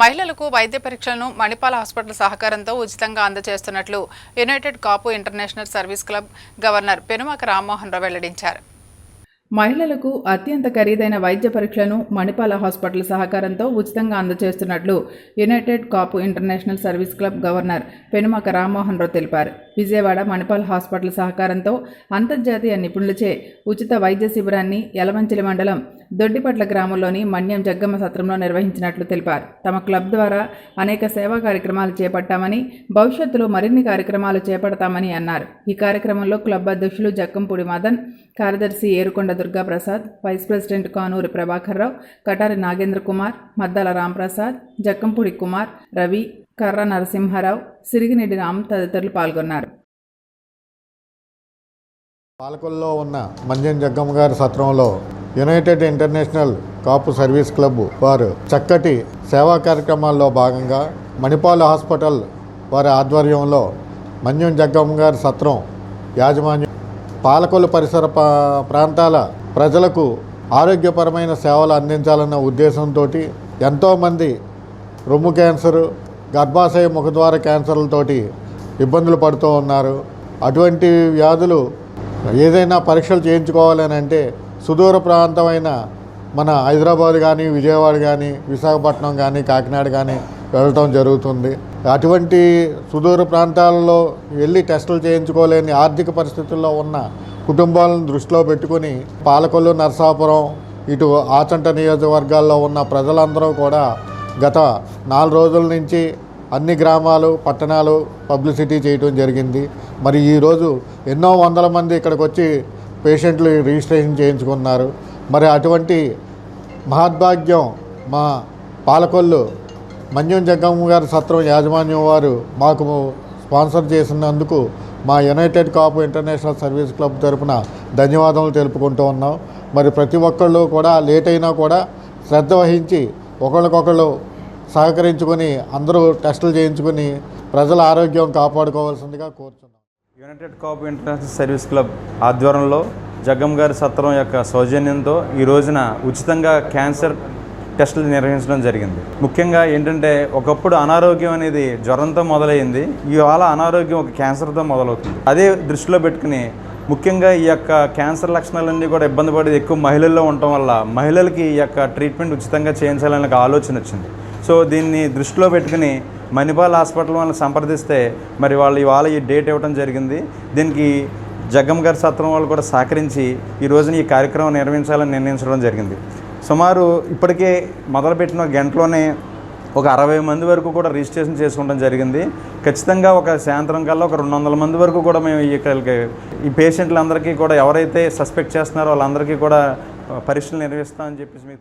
మహిళలకు వైద్య పరీక్షలను మణిపాల్ హాస్పిటల్ సహకారంతో ఉచితంగా అందజేస్తున్నట్లు united Kapu international service club governor Penumaka Rammohan Rao వెల్లడించారు. మహిళలకు అత్యంత ఖరీదైన వైద్య పరీక్షలను మణిపాల హాస్పిటల్ సహకారంతో ఉచితంగా అందజేస్తున్నట్లు united Kapu international service club governor Penumaka Rammohan Rao తెలిపారు. విజయవాడ మణిపాల్ హాస్పిటల్ సహకారంతో అంతర్జాతీయ నిపుణులచే ఉచిత వైద్య శిబిరాన్ని యలమంచిలి మండలం దొడ్డిపట్ల గ్రామంలోని మన్యం జగ్గమ్మ సత్రంలో నిర్వహించినట్లు తెలిపారు. తమ క్లబ్ ద్వారా అనేక సేవా కార్యక్రమాలు చేపట్టామని భవిష్యత్తులో మరిన్ని కార్యక్రమాలు చేపడతామని అన్నారు. ఈ కార్యక్రమంలో క్లబ్ అధ్యక్షులు జక్కంపూడి మదన్ కార్యదర్శి ఏరుకొండ దుర్గా ప్రసాద్ వైస్ ప్రెసిడెంట్ కానూరి ప్రభాకర్ రావు కటారి నాగేంద్ర కుమార్ మద్దాల రాంప్రసాద్ జక్కంపూడి కుమార్ రవి కర్ర నరసింహారావు సిరిగినెడ్డి రామ్ తదితరులు పాల్గొన్నారు. పాలకొల్లో ఉన్న మంజన్ జగ్గమ్మ గారి సత్రంలో united international Kapu service club వారు చక్కటి సేవా కార్యక్రమాల్లో భాగంగా మణిపాల్ హాస్పిటల్ వారి ఆధ్వర్యంలో మంజం జగ్గమ్మ గారి సత్రం యాజమాన్యం పాలకొల్లు పరిసర ప్రాంతాల ప్రజలకు ఆరోగ్యపరమైన సేవలు అందించాలన్న ఉద్దేశంతో ఎంతోమంది రొమ్ము క్యాన్సరు గర్భాశయ ముఖద్వార క్యాన్సర్లతోటి ఇబ్బందులు పడుతూ ఉన్నారు. అటువంటి వ్యాధులు ఏదైనా పరీక్షలు చేయించుకోవాలని అంటే సుదూర ప్రాంతమైన మన హైదరాబాద్ కానీ విజయవాడ కానీ విశాఖపట్నం కానీ కాకినాడ కానీ వెళ్ళటం జరుగుతుంది. అటువంటి సుదూర ప్రాంతాలలో వెళ్ళి టెస్టులు చేయించుకోలేని ఆర్థిక పరిస్థితుల్లో ఉన్న కుటుంబాలను దృష్టిలో పెట్టుకుని పాలకొల్లు నరసాపురం ఇటు ఆచంట నియోజకవర్గాల్లో ఉన్న ప్రజలందరూ కూడా గత నాలుగు రోజుల నుంచి అన్ని గ్రామాలు పట్టణాలు పబ్లిసిటీ చేయడం జరిగింది. మరి ఈరోజు ఎన్నో వందల మంది ఇక్కడికి వచ్చి పేషెంట్లు రిజిస్ట్రేషన్ చేయించుకున్నారు. మరి అటువంటి మహద్భాగ్యం మా పాలకొల్లు మంజం జగ్గమ్మ గారి సత్రం యాజమాన్యం వారు మాకు స్పాన్సర్ చేసినందుకు మా united Kapu international service club తరపున ధన్యవాదాలు తెలుపుకుంటూ ఉన్నాం. మరి ప్రతి ఒక్కళ్ళు కూడా లేట్ అయినా కూడా శ్రద్ధ వహించి ఒకళ్ళకొకళ్ళు సహకరించుకొని అందరూ టెస్టులు చేయించుకొని ప్రజల ఆరోగ్యం కాపాడుకోవాల్సిందిగా కోరుతున్నాం united Kap international service club ఆధ్వర్యంలో జగ్గం గారి సత్రం యొక్క సౌజన్యంతో ఈ రోజున ఉచితంగా క్యాన్సర్ టెస్టులు నిర్వహించడం జరిగింది. ముఖ్యంగా ఏంటంటే ఒకప్పుడు అనారోగ్యం అనేది జ్వరంతో మొదలైంది ఇవాళ అనారోగ్యం ఒక క్యాన్సర్తో మొదలవుతుంది. అదే దృష్టిలో పెట్టుకుని ముఖ్యంగా ఈ యొక్క క్యాన్సర్ లక్షణాలన్నీ కూడా ఇబ్బంది పడేది ఎక్కువ మహిళల్లో ఉండటం వల్ల మహిళలకి ఈ యొక్క ట్రీట్మెంట్ ఉచితంగా చేయించాలనే ఒక ఆలోచన వచ్చింది. సో దీన్ని దృష్టిలో పెట్టుకుని మణిపాల్ హాస్పిటల్ వాళ్ళని సంప్రదిస్తే మరి వాళ్ళు ఇవాళ ఈ డేట్ ఇవ్వడం జరిగింది. దీనికి జగ్గం గారి సత్రం వాళ్ళు కూడా సహకరించి ఈ రోజున ఈ కార్యక్రమం నిర్వహించాలని నిర్ణయించడం జరిగింది. సుమారు ఇప్పటికే మొదలుపెట్టిన గంటలోనే ఒక అరవై మంది వరకు కూడా రిజిస్ట్రేషన్ చేసుకోవడం జరిగింది. ఖచ్చితంగా ఒక సాయంత్రం కల్లా ఒక రెండు వందల మంది వరకు కూడా మేము ఇక్కడికి ఈ పేషెంట్లందరికీ కూడా ఎవరైతే సస్పెక్ట్ చేస్తున్నారో వాళ్ళందరికీ కూడా పరీక్షలు నిర్వహిస్తామని చెప్పేసి మీకు